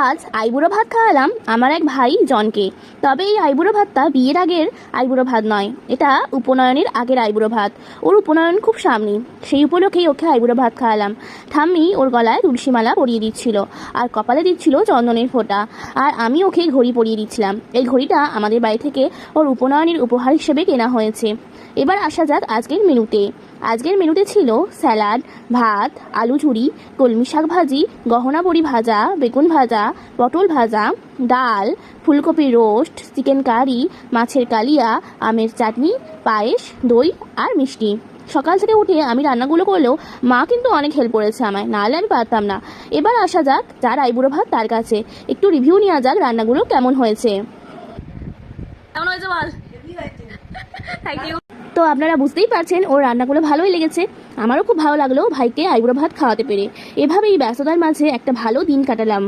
আজ আইবুড়ো ভাত খাওয়ালাম আমার এক ভাই জনকে। তবে এই আইবুড়ো ভাতটা বিয়ের আগের আইবুড়ো ভাত নয়, এটা উপনয়নের আগের আইবুড়ো ভাত। ওর উপনয়ন খুব সামনে, সেই উপলক্ষেই ওকে আইবুড়ো ভাত খাওয়ালাম। ঠাম্মি ওর গলায় তুলসীমালা পরিয়ে দিচ্ছিল আর কপালে দিচ্ছিল চন্দনের ফোঁটা। আর আমি ওকে ঘড়ি পরিয়ে দিচ্ছিলাম। এই ঘড়িটা আমাদের বাড়ি থেকে ওর উপনয়নের উপহার হিসেবে কেনা হয়েছে। এবার আসা যাক আজকের মেনুতে। আজকের মেনুতে ছিল স্যালাড, ভাত, আলু ঝুড়ি, কলমি শাক ভাজি, গহনা বড়ি ভাজা, বেগুন ভাজা, পটল ভাজা, ডাল, ফুলকপি রোস্ট, চিকেন কারি, মাছের কালিয়া, আমের চাটনি, পায়েস, দই আর মিষ্টি। সকাল থেকে উঠে আমি রান্নাগুলো করলেও মা কিন্তু অনেক হেল্প করেছে আমায়, নাহলে আমি পারতাম না। এবার আসা যাক যার আইবুড়ো ভাত তার কাছে। একটু রিভিউ নেওয়া যাক রান্নাগুলো কেমন হয়েছে। কেমন হয়েছে বল? থ্যাংক ইউ আপনারা বুঝতেই পারছেন, ওর রান্নাগুলো ভালোই লেগেছে। আমারও খুব ভালো লাগল ভাইকে আইবুড়ো ভাত খাওয়াতে পেরে। এভাবেই ব্যস্ততার মাঝে একটা ভালো দিন কাটালাম।